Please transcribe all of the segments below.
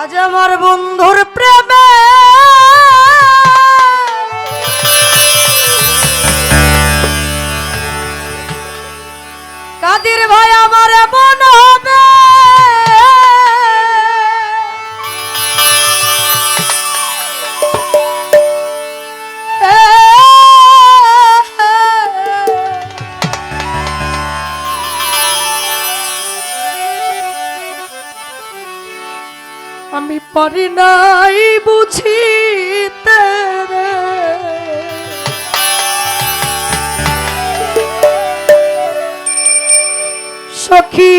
আজ আমার বন্ধুর প্রেমে। কাদির ভাই পারি নাই বুঝিতে রে সখী।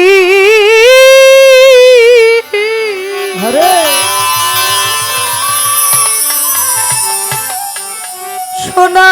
সোনা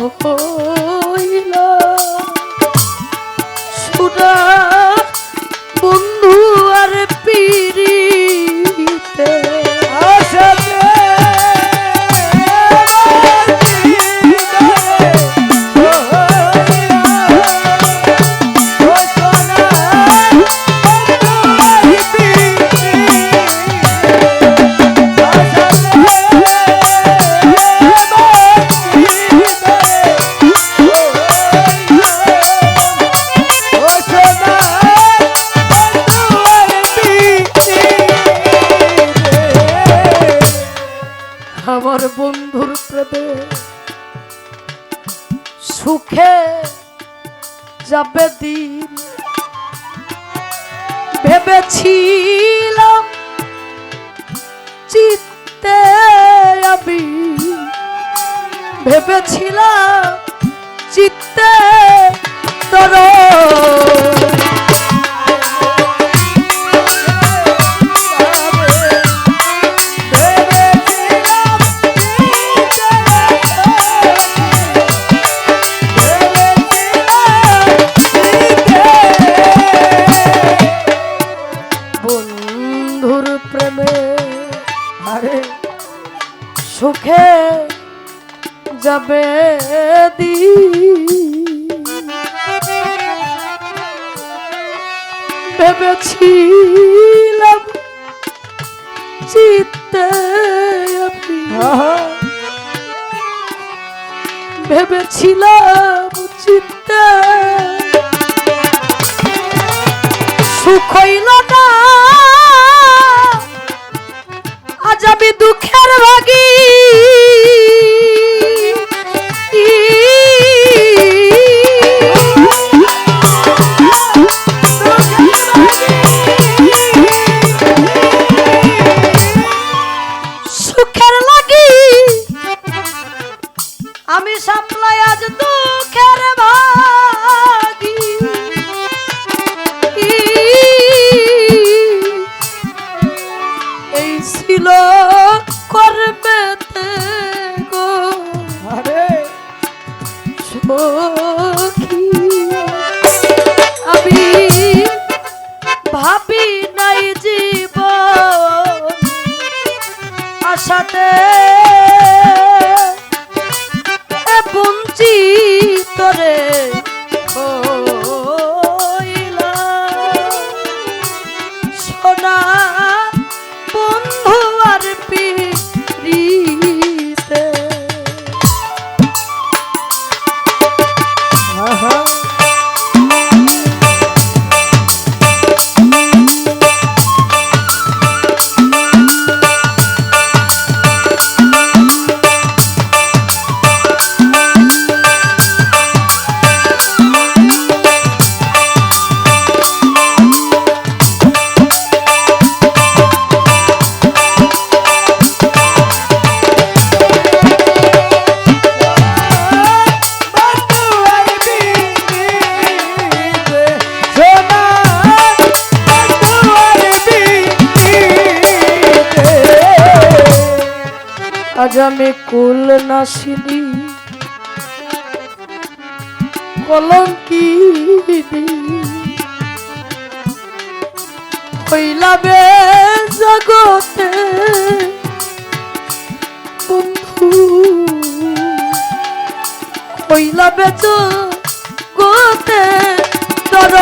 হইল। সুরা বন্ধু আর পিরিতে আমি ভেবেছিলাম চিত্তে তোর। প্রেমে আরে সুখে যাবে দি ভেবেছিলাম চিত্তে আমি। ভেবেছিলাম চিত্তে সুখ হইল না আমি দুঃখের ভাগী। আজ আমি কুল নাসিনি কলঙ্কি হইলাবে জগতে বন্ধু হইলাবে জগতে দর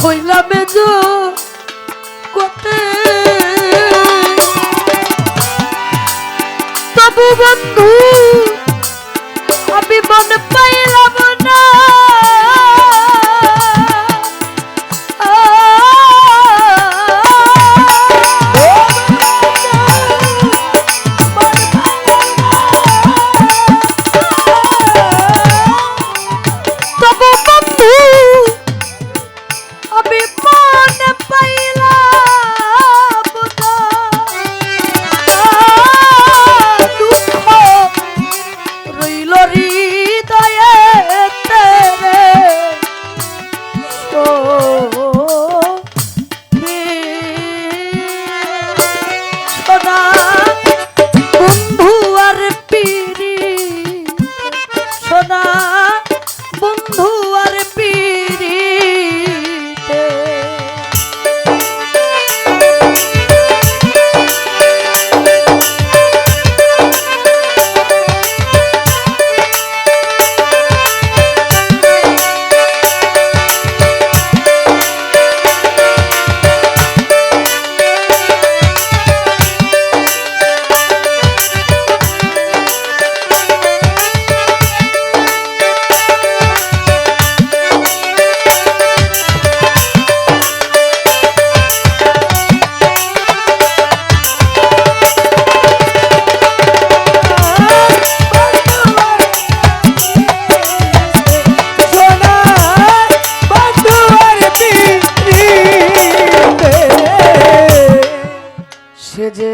হইলাবে জগতে তবু বন্ধু আমি মনে পাইলাম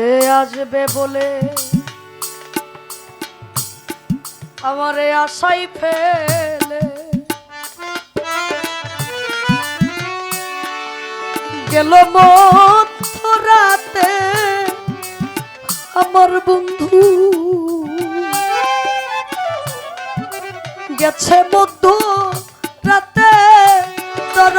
যে আসবে বলে? আমারে আশাই ফেলে। গেল রাতে আমার বন্ধু। গেছে মধ্য রাতে তর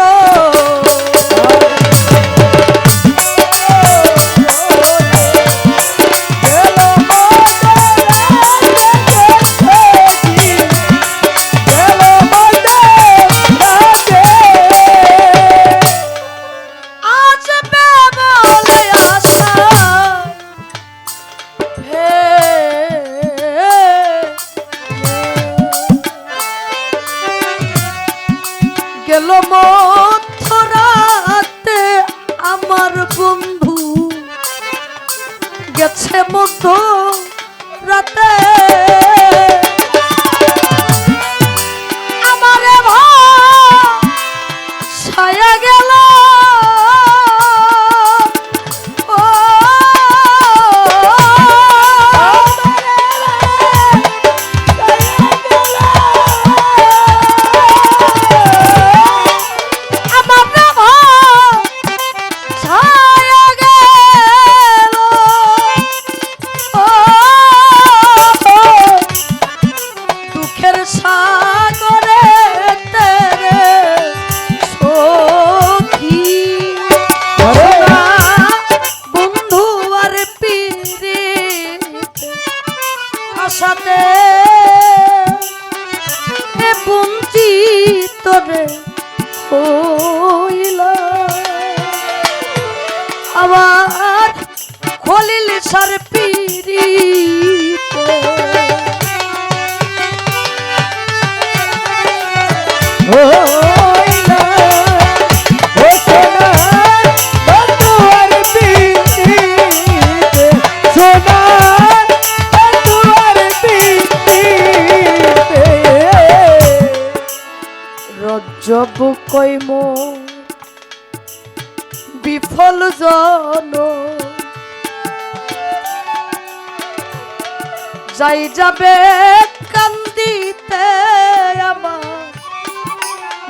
বন্ধু গেছে মতো বঞ্চিত রে হইল। খলিল সর পিরি Oh জব কইম? বিফল জন। যাই যাবে কান্দিতে আমার।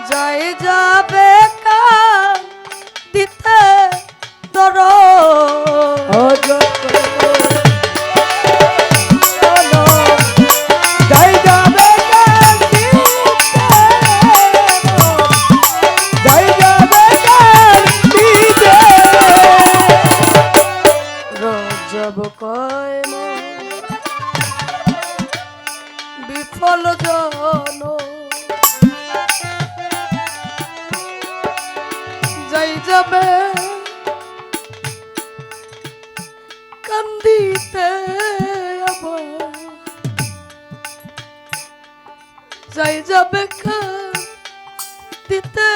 যাই যাবে কান্দিতে অজয় কান্দিতে যাই যাবে কান্দিতে